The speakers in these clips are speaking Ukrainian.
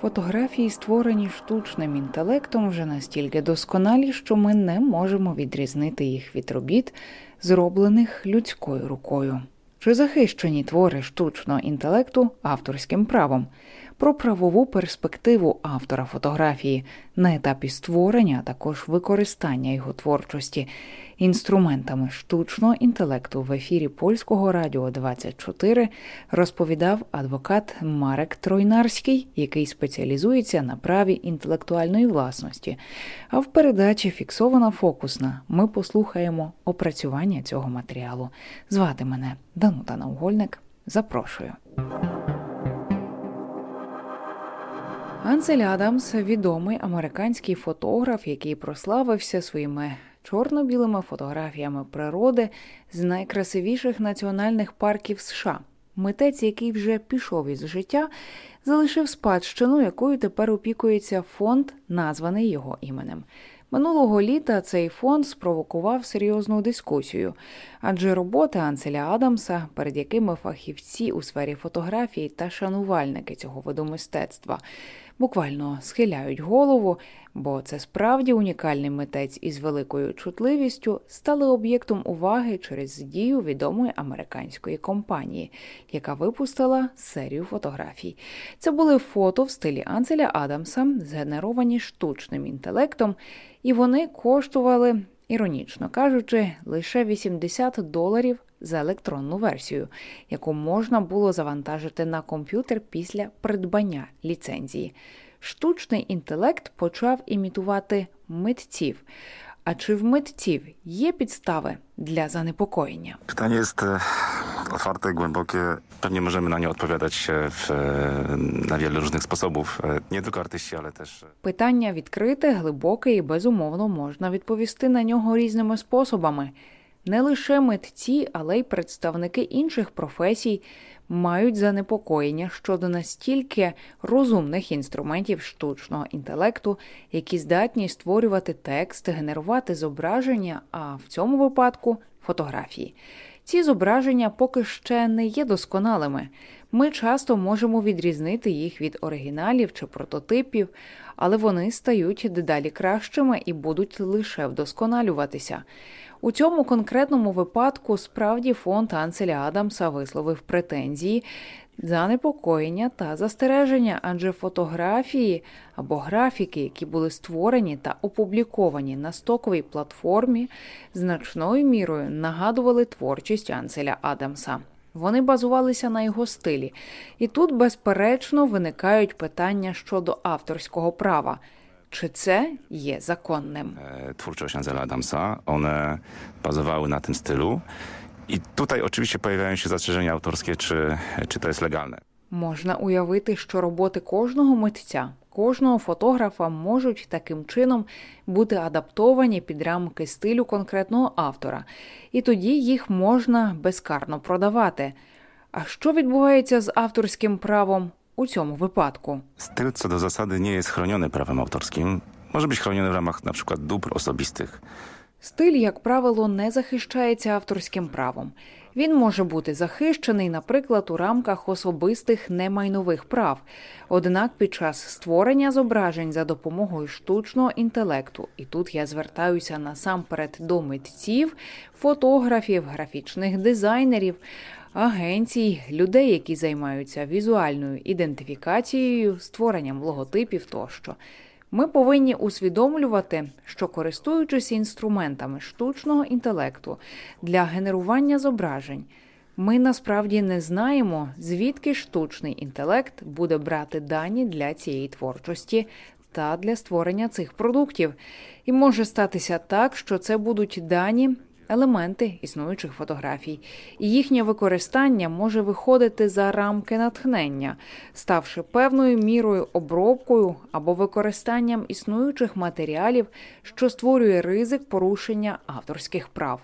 Фотографії, створені штучним інтелектом, вже настільки досконалі, що ми не можемо відрізнити їх від робіт, зроблених людською рукою. Чи захищені твори штучного інтелекту авторським правом? Про правову перспективу автора фотографії на етапі створення, а також використання його творчості інструментами штучного інтелекту в ефірі польського радіо 24 розповідав адвокат Марек Тройнарський, який спеціалізується на праві інтелектуальної власності. А в передачі фіксована фокусна. Ми послухаємо опрацювання цього матеріалу. Звати мене Данута Наугольник. Запрошую. Ансель Адамс відомий американський фотограф, який прославився своїми чорно-білими фотографіями природи з найкрасивіших національних парків США. Митець, який вже пішов із життя, залишив спадщину, якою тепер опікується фонд, названий його іменем. Минулого літа цей фонд спровокував серйозну дискусію, адже роботи Анселя Адамса, перед якими фахівці у сфері фотографії та шанувальники цього виду мистецтва буквально схиляють голову, бо це справді унікальний митець із великою чутливістю, стали об'єктом уваги через дію відомої американської компанії, яка випустила серію фотографій. Це були фото в стилі Анселя Адамса, згенеровані штучним інтелектом, і вони коштували. Іронічно кажучи, лише 80 доларів за електронну версію, яку можна було завантажити на комп'ютер після придбання ліцензії. Штучний інтелект почав імітувати митців. А чи в митців є підстави для занепокоєння? Pytanie jest e, otwarte, głębokie. Pewnie możemy na nie odpowiadać e, w, na wiele różnych sposobów. Nie tylko artyści, ale też. Питання відкрите, глибоке і безумовно можна відповісти на нього різними способами. Не лише митці, але й представники інших професій мають занепокоєння щодо настільки розумних інструментів штучного інтелекту, які здатні створювати текст, генерувати зображення, а в цьому випадку фотографії. Ці зображення поки ще не є досконалими. Ми часто можемо відрізнити їх від оригіналів чи прототипів, але вони стають дедалі кращими і будуть лише вдосконалюватися. У цьому конкретному випадку справді фонд Анселя Адамса висловив претензії, занепокоєння та застереження, адже фотографії або графіки, які були створені та опубліковані на стоковій платформі, значною мірою нагадували творчість Анселя Адамса. Вони базувалися на його стилі, і тут, безперечно, виникають питання щодо авторського права. Чи це є законним? e, Twórczość Angela Adamsa, one bazowały na tym stylu. I tutaj oczywiście pojawiają się zastrzeżenia autorskie, czy, czy to jest legalne. Можна уявити, що роботи кожного митця, кожного фотографа можуть таким чином бути адаптовані під рамки стилю конкретного автора, і тоді їх можна безкарно продавати. А що відбувається з авторським правом у цьому випадку? Styl co do zasady nie jest chroniony prawem autorskim. Może być chroniony w ramach na przykład dóbr osobistych. Стиль, як правило, не захищається авторським правом. Він може бути захищений, наприклад, у рамках особистих немайнових прав. Однак під час створення зображень за допомогою штучного інтелекту, і тут я звертаюся насамперед до митців, фотографів, графічних дизайнерів, агенцій, людей, які займаються візуальною ідентифікацією, створенням логотипів тощо. Ми повинні усвідомлювати, що користуючись інструментами штучного інтелекту для генерування зображень, ми насправді не знаємо, звідки штучний інтелект буде брати дані для цієї творчості та для створення цих продуктів. І може статися так, що це будуть дані. Елементи існуючих фотографій, і їхнє використання може виходити за рамки натхнення, ставши певною мірою обробкою або використанням існуючих матеріалів, що створює ризик порушення авторських прав.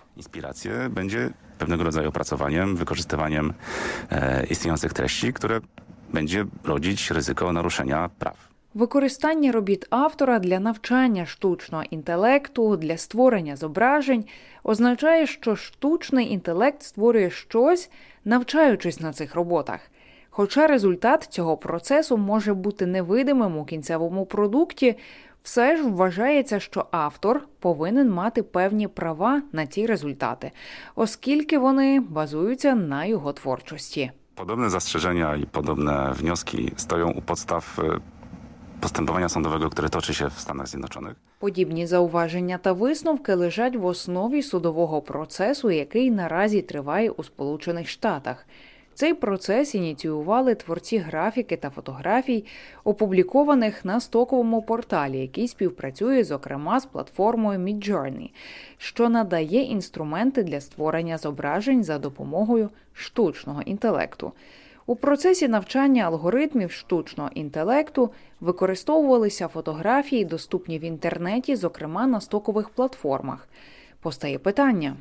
Będzie pewnego rodzaju opracowaniem, wykorzystywaniem e, istniejących treści, które będzie rodzić ryzyko naruszenia praw. Використання робіт автора для навчання штучного інтелекту, для створення зображень означає, що штучний інтелект створює щось, навчаючись на цих роботах. Хоча результат цього процесу може бути невидимим у кінцевому продукті, все ж вважається, що автор повинен мати певні права на ці результати, оскільки вони базуються на його творчості. Podobne zastrzeżenia i podobne wnioski stoją u podstaw postępowania sądowego, które toczy się w Stanach Zjednoczonych. Подібні зауваження та висновки лежать в основі судового процесу, який наразі триває у Сполучених Штатах. Цей процес ініціювали творці графіки та фотографій, опублікованих на стоковому порталі, який співпрацює, зокрема, з платформою Midjourney, що надає інструменти для створення зображень за допомогою штучного інтелекту. У процесі навчання алгоритмів штучного інтелекту використовувалися фотографії, доступні в інтернеті, зокрема на стокових платформах. Постає питання.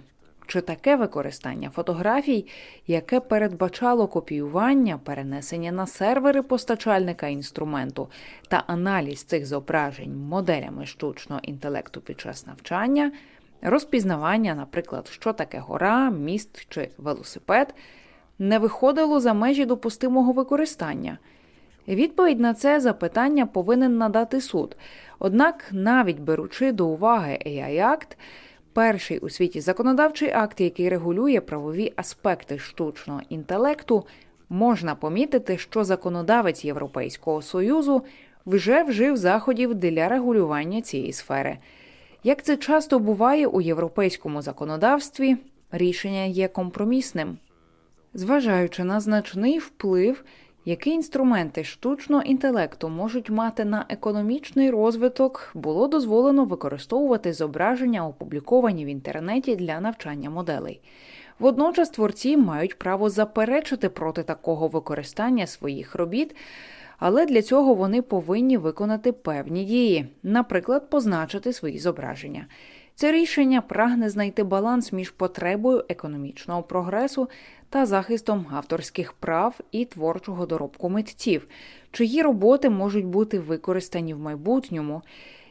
Чи таке використання фотографій, яке передбачало копіювання, перенесення на сервери постачальника інструменту та аналіз цих зображень моделями штучного інтелекту під час навчання, розпізнавання, наприклад, що таке гора, міст чи велосипед, не виходило за межі допустимого використання? Відповідь на це запитання повинен надати суд. Однак, навіть беручи до уваги AI Act, перший у світі законодавчий акт, який регулює правові аспекти штучного інтелекту, можна помітити, що законодавець Європейського союзу вже вжив заходів для регулювання цієї сфери. Як це часто буває у європейському законодавстві, рішення є компромісним. Зважаючи на значний вплив, який інструменти штучного інтелекту можуть мати на економічний розвиток, було дозволено використовувати зображення, опубліковані в інтернеті для навчання моделей. Водночас творці мають право заперечити проти такого використання своїх робіт, але для цього вони повинні виконати певні дії, наприклад, позначити свої зображення. Це рішення прагне знайти баланс між потребою економічного прогресу та захистом авторських прав і творчого доробку митців, чиї роботи можуть бути використані в майбутньому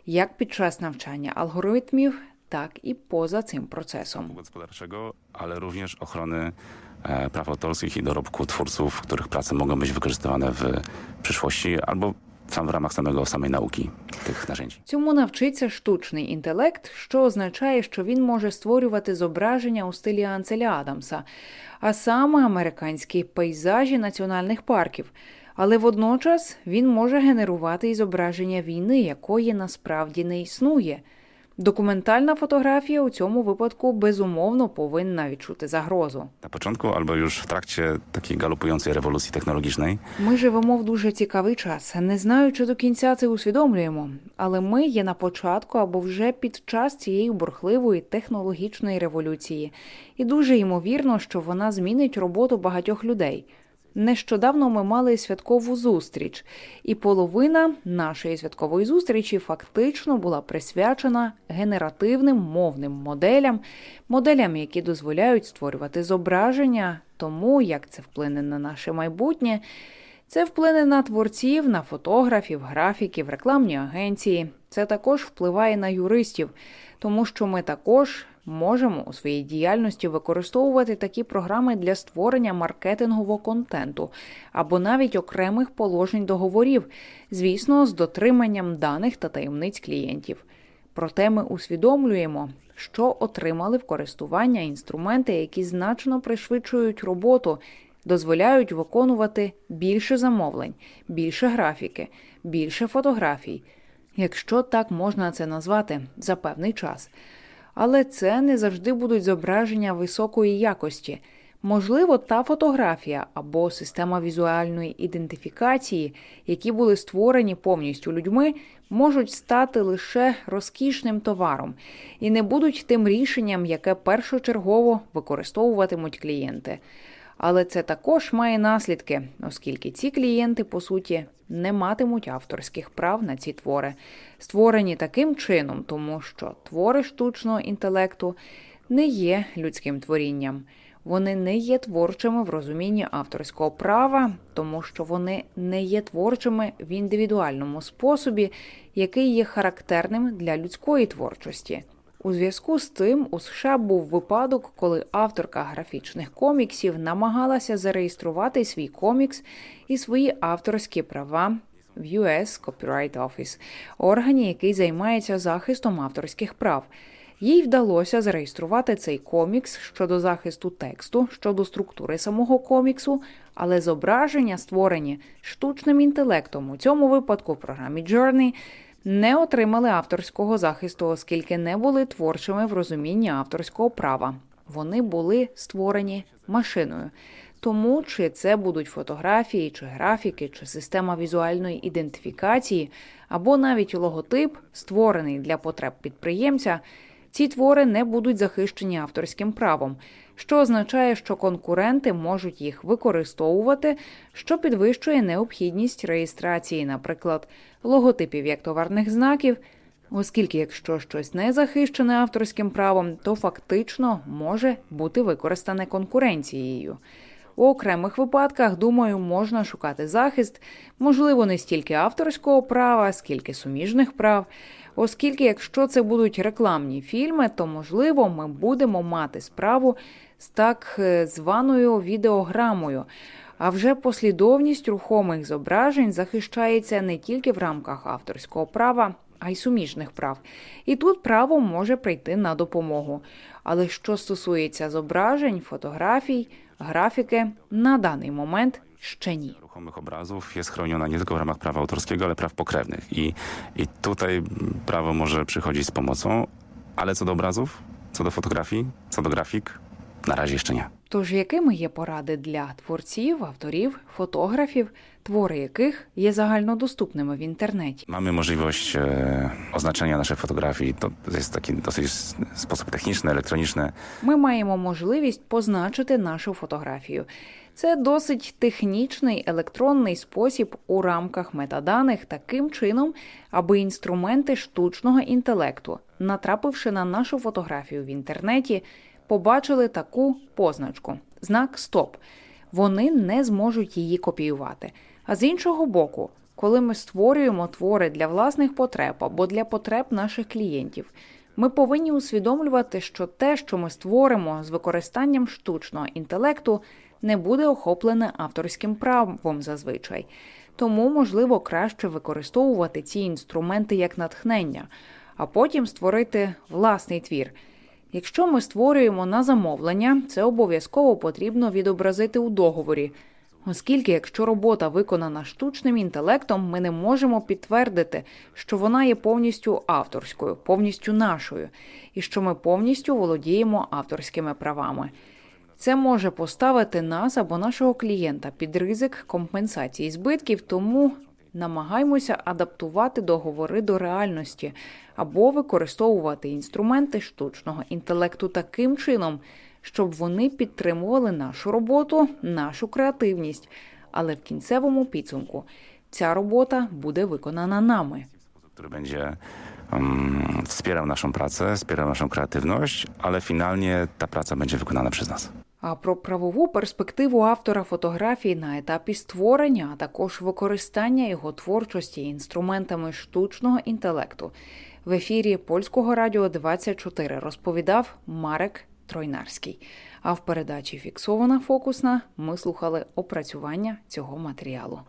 як під час навчання алгоритмів, так і поза цим процесом. gospodarczego, ale również ochrony e, praw autorskich i dorobku twórców, których prace mogą być wykorzystywane w przyszłości albo sam в ramach самого самої науки тих narzędzi. Цьому навчиться штучний інтелект, що означає, що він може створювати зображення у стилі Анцеля Адамса, а саме американські пейзажі національних парків. Але водночас він може генерувати і зображення війни, якої насправді не існує. Документальна фотографія у цьому випадку безумовно повинна відчути загрозу. Na początku albo już w trakcie takiej galopującej rewolucji technologicznej Ми живемо в дуже цікавий час. Не знаю, чи до кінця це усвідомлюємо, але ми є на початку або вже під час цієї бурхливої технологічної революції, і дуже ймовірно, що вона змінить роботу багатьох людей. Нещодавно ми мали святкову зустріч, і половина нашої святкової зустрічі фактично була присвячена генеративним мовним моделям, моделям, які дозволяють створювати зображення, тому як це вплине на наше майбутнє. Це вплине на творців, на фотографів, графіків, рекламні агенції. Це також впливає на юристів, тому що ми також можемо у своїй діяльності використовувати такі програми для створення маркетингового контенту або навіть окремих положень договорів, звісно, з дотриманням даних та таємниць клієнтів. Проте ми усвідомлюємо, що отримали в користування інструменти, які значно пришвидшують роботу, дозволяють виконувати більше замовлень, більше графіки, більше фотографій, якщо так можна це назвати, за певний час. Але це не завжди будуть зображення високої якості. Можливо, та фотографія або система візуальної ідентифікації, які були створені повністю людьми, можуть стати лише розкішним товаром і не будуть тим рішенням, яке першочергово використовуватимуть клієнти. Але це також має наслідки, оскільки ці клієнти, по суті, не матимуть авторських прав на ці твори, створені таким чином, тому що твори штучного інтелекту не є людським творінням. Вони не є творчими в розумінні авторського права, тому що вони не є творчими в індивідуальному способі, який є характерним для людської творчості. У зв'язку з цим у США був випадок, коли авторка графічних коміксів намагалася зареєструвати свій комікс і свої авторські права в US Copyright Office, органі, який займається захистом авторських прав. Їй вдалося зареєструвати цей комікс щодо захисту тексту, щодо структури самого коміксу, але зображення, створені штучним інтелектом, у цьому випадку в програмі Journey, не отримали авторського захисту, оскільки не були творчими в розумінні авторського права. Вони були створені машиною. Тому чи це будуть фотографії, чи графіки, чи система візуальної ідентифікації, або навіть логотип, створений для потреб підприємця, ці твори не будуть захищені авторським правом, що означає, що конкуренти можуть їх використовувати, що підвищує необхідність реєстрації, наприклад, логотипів як товарних знаків. Оскільки, якщо щось не захищене авторським правом, то фактично може бути використане конкуренцією. У окремих випадках, думаю, можна шукати захист, можливо, не стільки авторського права, скільки суміжних прав. Оскільки, якщо це будуть рекламні фільми, то можливо ми будемо мати справу з так е, званою відеограмою. А вже послідовність рухомих зображень захищається не тільки в рамках авторського права, а й суміжних прав. І тут право може прийти на допомогу. Але що стосується зображень, фотографій, графіки, на даний момент szczeni. Ruchomych obrazów jest chroniona nie tylko w ramach prawa autorskiego, ale praw pokrewnych. I, i tutaj prawo może przychodzić z pomocą, ale co do obrazów, co do fotografii, co do grafik, razie jeszcze nie. Тож, якими є pоради для творців, авторів, фотографів, твори яких є загальнодоступними в інтернеті? Mamy możliwość e, oznaczenia naszych fotografii. To jest taki dosyć s- sposób techniczny, elektroniczny. Ми маємо можливість позначити нашу фотографію. Це досить технічний електронний спосіб у рамках метаданих таким чином, аби інструменти штучного інтелекту, натрапивши на нашу фотографію в інтернеті, побачили таку позначку знак Стоп. Вони не зможуть її копіювати. А з іншого боку, коли ми створюємо твори для власних потреб або для потреб наших клієнтів, ми повинні усвідомлювати, що те, що ми створимо з використанням штучного інтелекту, не буде охоплене авторським правом зазвичай. Тому, можливо, краще використовувати ці інструменти як натхнення, а потім створити власний твір. Якщо ми створюємо на замовлення, це обов'язково потрібно відобразити у договорі. Оскільки, якщо робота виконана штучним інтелектом, ми не можемо підтвердити, що вона є повністю авторською, повністю нашою, і що ми повністю володіємо авторськими правами. Це може поставити нас або нашого клієнта під ризик компенсації збитків, тому намагаймося адаптувати договори до реальності або використовувати інструменти штучного інтелекту таким чином, щоб вони підтримували нашу роботу, нашу креативність. Але в кінцевому підсумку ця робота буде виконана нами. um, wspierał naszą pracę, wspierał naszą kreatywność, ale finalnie ta praca będzie wykonana przez nas. А про правову перспективу автора фотографій на етапі створення, а також використання його творчості інструментами штучного інтелекту в ефірі польського радіо 24 розповідав Марек Тройнарський. А в передачі Фіксована фокусна ми слухали опрацювання цього матеріалу.